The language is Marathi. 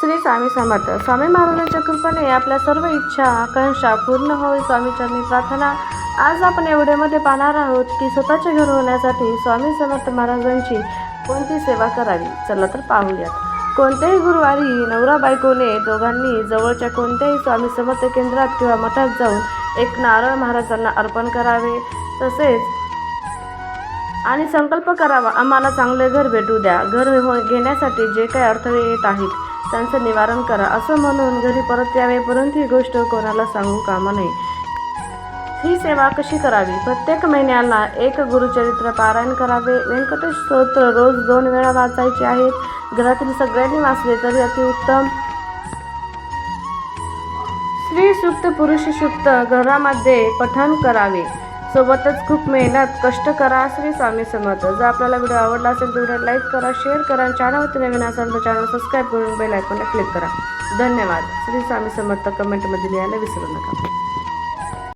श्री स्वामी समर्थ. स्वामी महाराजांच्या कृपेने आपल्या सर्व इच्छा आकांक्षा पूर्ण होईल. स्वामीचरणी प्रार्थना आज आपण एवढ्यामध्ये पाहणार आहोत की स्वतःचे घर होण्यासाठी स्वामी समर्थ महाराजांची कोणती सेवा करावी? चला तर पाहूयात. कोणत्याही गुरुवारी नवरा बायकोने दोघांनी जवळच्या कोणत्याही स्वामी समर्थ केंद्रात किंवा मठात जाऊन एक नारळ महाराजांना अर्पण करावे. तसेच आणि संकल्प करावा. आम्हाला चांगले घर भेटू द्या. घर हो घेण्यासाठी जे काही अडथळे येत आहेत त्यांचं निवारण करा. असं म्हणून घरी परत यावे परंतु ही गोष्ट कोणाला सांगू कामा नये ही सेवा कशी करावी? प्रत्येक महिन्याला एक गुरुचरित्र पारायण करावे. व्यंकटेश स्तोत्र रोज दोन वेळा वाचायचे आहेत. घरातील सगळ्यांनी वाचले तरी अतिउत्तम स्त्री सुक्त पुरुष सुक्त घरामध्ये पठण करावे. सोबतच खूप मेहनत कष्ट करा श्री स्वामी समर्थ. जर आपल्याला व्हिडिओ आवडला असेल तर व्हिडिओ लाईक करा शेअर करा आणि चॅनलवरती नवीन असेल तर चॅनल सबस्क्राईब करून बेल आयकॉनला क्लिक करा. धन्यवाद. श्री स्वामी समर्थ कमेंटमध्ये लिहायला विसरू नका.